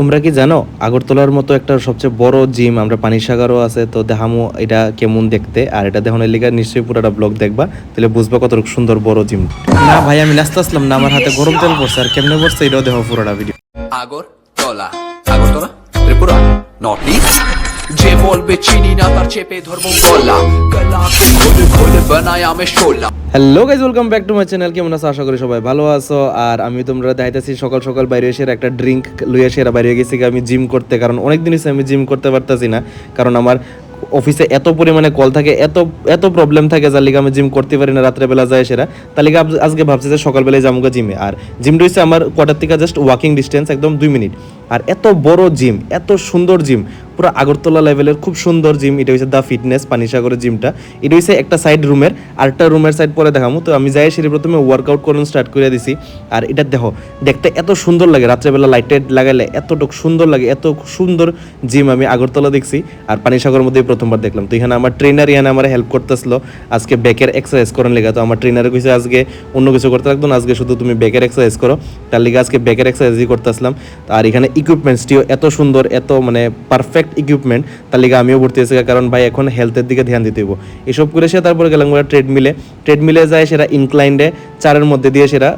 তোমরা কি জানো আগরতলার মতো একটা সবচেয়ে বড় জিম আমরা পানির সাগরও আছে তো দেখামো এটা কেমন দেখতে আর এটা দেখানোর লিগে নিশ্চয়ই পুরোটা ব্লগ দেখবা তাহলে বুঝবা কত সুন্দর বড় জিম না ভাই আমি নাচতে আসলাম না আমার হাতে গরম তেল পড়ছে আর কেমনে পড়ছে এটাও দেখো পুরোটা video Agartala Agartala? Tripura north east যে বলবে চিনি না তার চেপে ধরবো গলা। খোলে খোলে বানায় আমি শোলা। Hello guys welcome back to my channel কেমন আছো? আশা করি সবাই ভালো আছো। আর আমি তোমরা দেখাইতেছি সকাল সকাল বাইরে এসে একটা ড্রিঙ্ক লুয়ে এসে এরা বাইরে গেছি আমি জিম করতে, কারণ অনেক দিন আমি জিম করতে পারতাছি না। কারণ আমার অফিসে এত পরিমাণে কল থাকে, এত এত প্রবলেম থাকে যার লিগে আমি জিম করতে পারি না, রাত্রেবেলা যায় সেরা। তার লিগে আজকে ভাবছি যে সকালবেলায় যাব জিমে আর জিমটা হচ্ছে আমার কোয়ার্টার থেকে জাস্ট ওয়াকিং ডিস্টেন্স একদম দুই মিনিট আর এত বড় জিম এত সুন্দর জিম পুরো আগরতলা লেভেলের খুব সুন্দর জিম এটা হচ্ছে দ্য ফিটনেস পানিসাগরের জিমটা এটা হচ্ছে একটা সাইড রুমের আরেকটা রুমের সাইড পরে দেখামো। তো আমি যাই সেটি প্রথমে ওয়ার্কআউট করুন স্টার্ট করে দিছি। আর এটা দেখো, দেখতে এত সুন্দর লাগে, রাত্রেবেলা লাইট টাইট লাগাইলে এতটুকু সুন্দর লাগে, এত সুন্দর জিম আমি আগরতলা দেখছি। আর পানিসাগরের মধ্যে প্রথমবার দেখলাম। তো এখানে আমার ট্রেনার এখানে আমার হেল্প করতেছিল। আজকে ব্যাকের এক্সারসাইজ করার লেগে। তো আমার ট্রেনার কইছে, আজকে অন্য কিছু করতে লাগতো না, আজকে শুধু তুমি ব্যাকের এক্সারসাইজ করো। তার লিগে আজকে ব্যাকের এক্সারসাইজই করতেছিলাম। আর এখানে ইকুইপমেন্টসটিও এত সুন্দর, এত মানে পারফেক্ট ইকুইপমেন্ট তার লিগে আমিও ভর্তি হয়েছি, কারণ ভাই এখন হেলথের দিকে ধ্যান দিতে হইব। এসব করে সে তারপরে গেলাম ট্রেডমিলে ট্রেডমিলে যায় সেটা ইনক্লাইন্ডে চারের মধ্যে দিয়ে সেটা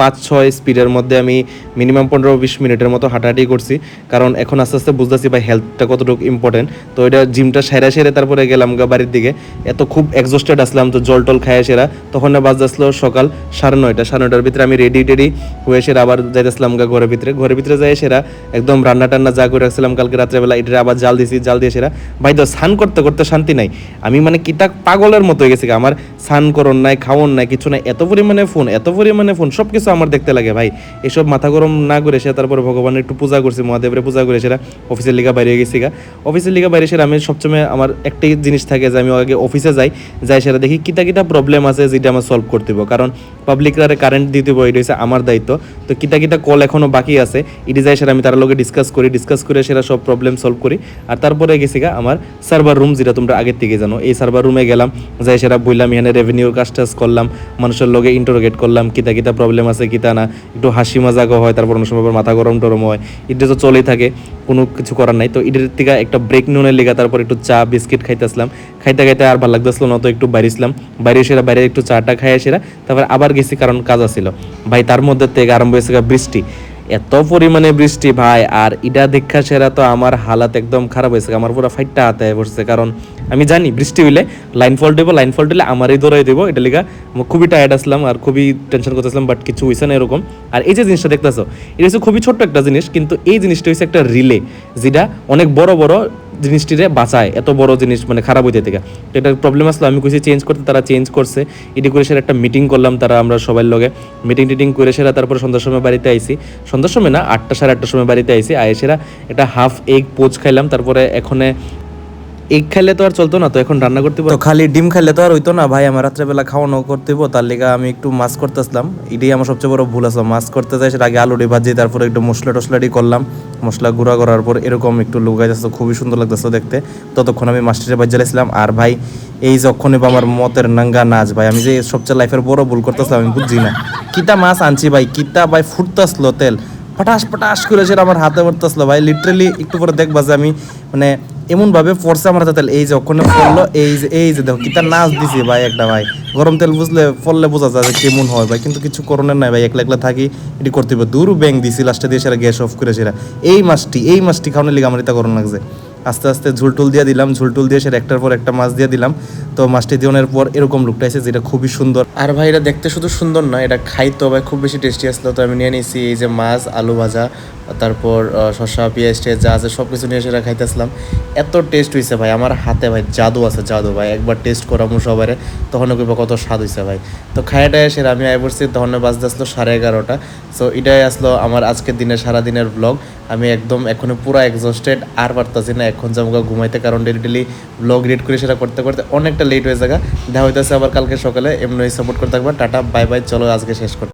পাঁচ ছয় স্পিডের মধ্যে আমি মিনিমাম পনেরো বিশ মিনিটের মতো হাঁটাহাঁটি করছি। কারণ এখন আস্তে আস্তে বুঝতেছি ভাই হেলথটা কতটুকু ইম্পর্টেন্ট তো এটা জিমটা সেরে সেরে তারপরে গেলাম গা বাড়ির দিকে। এত খুব এক্সস্টেড আসলাম তো জল টল খায় সেরা। তখন না বাজ আসলো সকাল সাড়ে নয়টা। সাড়ে নয়টার ভিতরে আমি রেডি টেডি হয়ে সেরা আবার যাইতেছিলাম গা ঘরের ভিতরে। ঘরের ভিতরে যাই সেরা একদম রান্না টান্না যা করে রাখছিলাম কালকে রাত্রেবেলা এটা আবার জাল দিছি, জাল দিয়ে সেরা। ভাই তো স্নান করতে করতে শান্তি নাই। আমি মানে কিতা পাগলের মতো হয়ে গেছি। আমার স্নান করন নাই, খাওয়ন নাই, কিছু নাই। এত পরিমাণে ফোন এত পরিমাণে ফোন সব কিছু আমার দেখতে লাগে ভাই। এসব মাথা গরম না করে সে তারপরে ভগবানের একটু পূজা করছি, মহাদেবের পূজা করে সেটা অফিসের লিগা বাইরে গেছি গা। অফিসের লিগা বাইরে সেটা আমি সবসময় আমার একটাই জিনিস থাকে যে আমি আগে অফিসে যাই যাই সেটা দেখি কিতা কিতা প্রবলেম আছে যেটা আমার সলভ করতে হবে কারণ পাবলিকরা কারেন্ট দিতে হবে এটা হচ্ছে আমার দায়িত্ব। তো কিতা কিতা কল এখনও বাকি আছে, এটি যাই সেটা আমি তার লগে ডিসকাস করি ডিসকাস করে সেটা সব প্রবলেম সলভ করি। আর তারপরে গেছি গা আমার সার্ভার রুম যেটা তোমরা আগের থেকে জানো। এই সার্ভার রুমে গেলাম, যাই সেটা বললাম এখানে রেভিনিউর কাজ টাজ করলাম, মানুষের লগে ইন্টারোগেট করলাম কিতা কিতা প্রবলেম আছে কিতা না, একটু হাসি মজাকও হয় তারপর অনেক সময় মাথা গরম টরম হয় এটা তো চলেই থাকে, কোনো কিছু করার নাই। তো এটার থেকে একটা ব্রেক নুনের লেগা তারপর একটু চা, বিস্কিট খাইতেছিলাম। খাইতে খাইতে আর ভালো লাগতেছিল না, তো একটু বাইরে ছিলাম বাইরে এসে বাইরে একটু চাটা খাই এসে তারপর আবার গেছি কারণ কাজ আছিল। ভাই, তার মধ্যে থেকে আরম্ভ হয়েছে বৃষ্টি। এত পরিমাণে বৃষ্টি ভাই, আর ইটা দেখা সেরা তো আমার হালাত একদম খারাপ হয়েছে, আমার পুরো ফাইটটা হাতে পড়ছে। কারণ আমি জানি বৃষ্টি হইলে লাইন ফল্ট দেবো, লাইন ফল্ট দিলে আমারই দৌড়াই দিব। এটা লিগা আমি খুবই টায়ার্ড আসলাম আর খুবই টেনশন করতেছিলাম বাট কিছু হয়েছে না এরকম। আর এই যে জিনিসটা দেখতেছো, এটা হচ্ছে খুবই ছোট্ট একটা জিনিস, কিন্তু এই জিনিসটা হচ্ছে একটা রিলে যেটা অনেক বড় বড় জিনিসটিরে বাঁচায়, এত বড় জিনিস মানে খারাপ হইতে থেকে। তো প্রবলেম আসলো, আমি কইছি চেঞ্জ করতে, তারা চেঞ্জ করছে। এটি করে সেটা একটা মিটিং করলাম তারা, আমরা সবাই লগে। মিটিং টিটিং করে সেরা, তারপর সন্ধ্যার সময় বাড়িতে আইছি। সন্ধ্যার সময় না, আটটা সাড়ে আটটার সময় বাড়িতে আইসি আয় সেরা একটা হাফ এগ পোচ খাইলাম, তারপরে এখানে এগ খাইলে তো আর চলতো না, তো এখন রান্না করতে তো খালি ডিম খাইলে তো আর হইতো না, ভাই আমার রাত্রেবেলা খাওয়ানো করতে তার লেগে আমি একটু মাছ করতেছিলাম। এটাই আমার সবচেয়ে বড় ভুল আসলো মাছ করতে যাই, সেটা আগে আলুটি ভাজি, তারপরে একটু মশলা টসলাটি করলাম। মশলা গুঁড়া করার পর এরকম একটু লুকাই যাচ্ছে, খুবই সুন্দর লাগতেছে দেখতে। ততক্ষণ আমি মাস্টারে বাজালাইছিলাম আর ভাই, এই যখনই বা আমার মতের নাঙ্গা নাচ, ভাই, আমি যে সবচেয়ে লাইফের বড় ভুল করতেছিলাম, আমি বুঝছি না। কিতা মাছ আনছি ভাই, কিতা ভাই, ফুটতেছিল তেল। পটাশ পটাশ করে সেটা আমার হাতে পড়তেছিল, ভাই লিটারেলি একটু পরে দেখবা যে আমি মানে এমন ভাবে পড়ছে আমার তেল এই যে ওখানে পড়ল, এই যে এই যে দেখো, কিতা নাচ দিছি ভাই একটা ভাই। গরম তেল বুঝলে পড়লে বোঝা যায় যে কেমন হয় ভাই, কিন্তু কিছু করণের নাই ভাই, একলা একলা থাকি, এটি করতে দূর ব্যাং দিছি লাস্টে দিয়ে সেটা গ্যাস অফ করে এই মাছটি এই মাছটি খাওয়ানোর লিগে আমার এটা করোনা লাগছে। আস্তে আস্তে ঝুলটুল দিয়ে দিলাম ঝুলটুল দিয়ে সেটা একটার পর একটা মাছ দিয়ে দিলাম। তো মাছটি দেওয়ানোর পর এরকম লুকটা আছে যেটা খুবই সুন্দর। আর ভাই, এটা দেখতে শুধু সুন্দর না, এটা খাইতো ভাই খুব বেশি টেস্টি আসলো। তো আমি নিয়ে নিয়েছি এই যে মাছ, আলু ভাজা, তারপর শসা, পেঁয়াজ টেয়াজ যা আছে সব কিছু নিয়ে সেটা খাইতেছিলাম। এত টেস্ট হয়েছে ভাই, আমার হাতে ভাই জাদু আছে, জাদু ভাই। একবার টেস্ট করামু সবারে তখন কইবা কত স্বাদ হয়েছে ভাই। তো খাইটাই এসে আমি আই পড়ছি তখন বাজতে আসলো সাড়ে এগারোটা। সো এটাই আসলো আমার আজকের দিনের সারা দিনের ব্লগ আমি একদম এখনও পুরো এক্সস্টেড আর পারতাছি না, এখন যাব ঘুমাইতে, কারণ ডেলি ডেলি ব্লগ রিড করে সেটা করতে করতে অনেকটা লেট হয়ে জায়গা দেখা হইতেছে আবার কালকে সকালে, এমনি সাপোর্ট করতে থাকবে, টাটা বাই বাই চলো আজকে শেষ করতে।